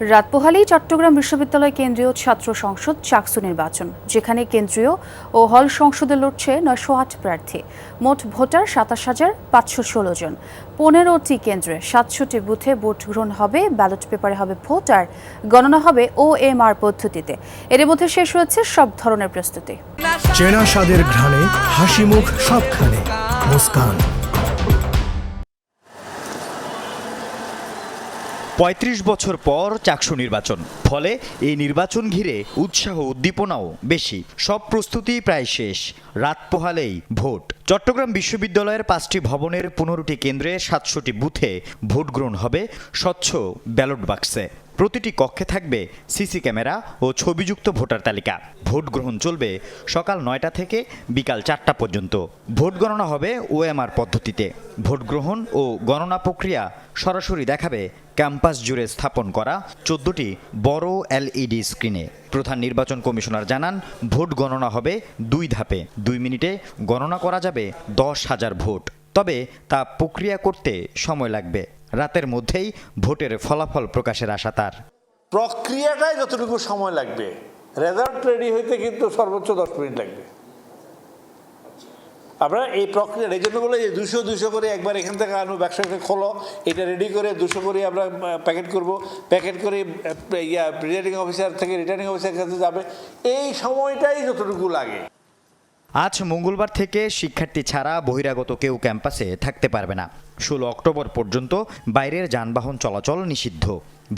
রাত পোহালেই চট্টগ্রাম বিশ্ববিদ্যালয় কেন্দ্রীয় ছাত্র সংসদ চাকসু নির্বাচন, যেখানে কেন্দ্রীয় ও হল সংসদে লড়ছে নয়শো আট প্রার্থী। মোট ভোটার সাতাশ হাজার পাঁচশো ষোলো জন। পনেরোটি কেন্দ্রে সাতশোটি বুথে ভোট গ্রহণ হবে, ব্যালট পেপারে হবে ভোট আর গণনা হবে ও এম আর পদ্ধতিতে। এর মধ্যে শেষ হয়েছে সব ধরনের প্রস্তুতি। চেনা ঘ্রাণে হাসি মুখ সবখানে। মুস্কান। পঁয়ত্রিশ বছর পর চাকসু নির্বাচন। ফলে এই নির্বাচন ঘিরে উৎসাহ, উদ্দীপনাও বেশি। সব প্রস্তুতি প্রায় শেষ। রাত পোহালেই ভোট। চট্টগ্রাম বিশ্ববিদ্যালয়ের পাঁচটি ভবনের পনেরোটি কেন্দ্রে সাতশোটি বুথে ভোট গ্রহণ হবে স্বচ্ছ ব্যালট বাক্সে। প্রতিটি কক্ষে থাকবে সিসি ক্যামেরা ও ছবিযুক্ত ভোটার তালিকা। ভোট গ্রহণ চলবে সকাল নয়টা থেকে বিকাল চারটা পর্যন্ত। ভোট গণনা হবে ওএমআর পদ্ধতিতে। ভোট গ্রহণ ও গণনা প্রক্রিয়া সরাসরি দেখাবে ক্যাম্পাস জুড়ে স্থাপন করা চোদ্দটি বড় এলইডি স্ক্রিনে। প্রধান নির্বাচন কমিশনার জানান, ভোট গণনা হবে দুই ধাপে। দুই মিনিটে গণনা করা যাবে দশ হাজার ভোট। তবে তা প্রক্রিয়া করতে সময় লাগবে। রাতের মধ্যেই ভোটের ফলাফল প্রকাশের আশা তার। প্রক্রিয়াটাই যতটুকু সময় লাগবে রেজাল্ট রেডি হইতে কিন্তু সর্বোচ্চ দশ মিনিট লাগবে। আমরা এই প্রক্রিয়া এই জন্য বলে যে দুশো দুশো করে একবার এখান থেকে আনো ব্যবসাকে খোলো, এটা রেডি করে দুশো করে আমরা প্যাকেট করব। প্যাকেট করে ইয়া রিটার্নিং অফিসার থেকে রিটার্নিং অফিসার কাছে যাবে। এই সময়টাই যতটুকু লাগে। আজ মঙ্গলবার থেকে শিক্ষার্থী ছাড়া বহিরাগত কেউ ক্যাম্পাসে থাকতে পারবে না। ষোলো অক্টোবর পর্যন্ত বাইরের যানবাহন চলাচল নিষিদ্ধ।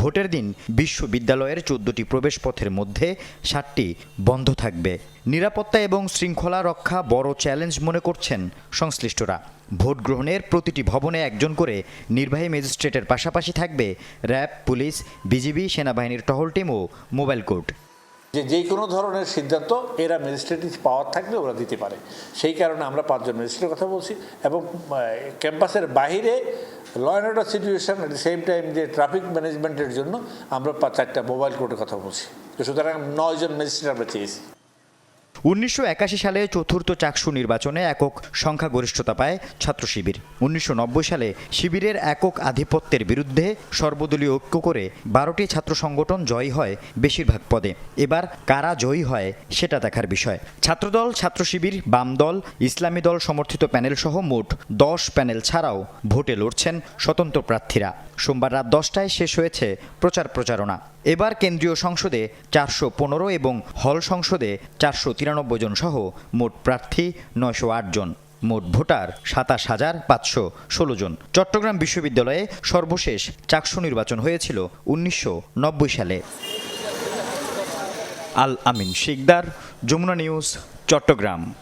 ভোটের দিন বিশ্ববিদ্যালয়ের চোদ্দটি প্রবেশপথের মধ্যে সাতটি বন্ধ থাকবে। নিরাপত্তা এবং শৃঙ্খলা রক্ষা বড় চ্যালেঞ্জ মনে করছেন সংশ্লিষ্টরা। ভোট গ্রহণের প্রতিটি ভবনে একজন করে নির্বাহী ম্যাজিস্ট্রেটের পাশাপাশি থাকবে র্যাব, পুলিশ, বিজিবি, সেনাবাহিনীর টহল টিম ও মোবাইল কোর্ট। যে যে কোনো ধরনের সিদ্ধান্ত এরা ম্যাজিস্ট্রেটিভ পাওয়ার থাকলে ওরা দিতে পারে। সেই কারণে আমরা পাঁচজন ম্যাজিস্ট্রেটের কথা বলছি এবং ক্যাম্পাসের বাহিরে law and order situation at the same time যে ট্রাফিক ম্যানেজমেন্টের জন্য আমরা চারটা মোবাইল কোর্টের কথা বলছি। সুতরাং নয়জন ম্যাজিস্ট্রেট আমরা চেয়েছি। উনিশশো একাশি সালে চতুর্থ চাকসু নির্বাচনে একক সংখ্যাগরিষ্ঠতা পায় ছাত্র শিবির। উনিশশো নব্বই সালে শিবিরের একক আধিপত্যের বিরুদ্ধে সর্বদলীয় ঐক্য করে বারোটি ছাত্র সংগঠন জয়ী হয় বেশিরভাগ পদে। এবার কারা জয়ী হয় সেটা দেখার বিষয়। ছাত্রদল, ছাত্র শিবির, বাম দল, ইসলামী দল সমর্থিত প্যানেল সহ মোট দশ প্যানেল ছাড়াও ভোটে লড়ছেন স্বতন্ত্র প্রার্থীরা। সোমবার রাত দশটায় শেষ হয়েছে প্রচার প্রচারণা। এবার কেন্দ্রীয় সংসদে চারশো পনেরো এবং হল সংসদে চারশো তিরানব্বই জন সহ মোট প্রার্থী নয়শো আট জন। মোট ভোটার সাতাশ হাজার পাঁচশো ষোলো জন। চট্টগ্রাম বিশ্ববিদ্যালয়ে সর্বশেষ চাকসু নির্বাচন হয়েছিল উনিশশো নব্বই সালে। আল আমিন শিকদার, যমুনা নিউজ, চট্টগ্রাম।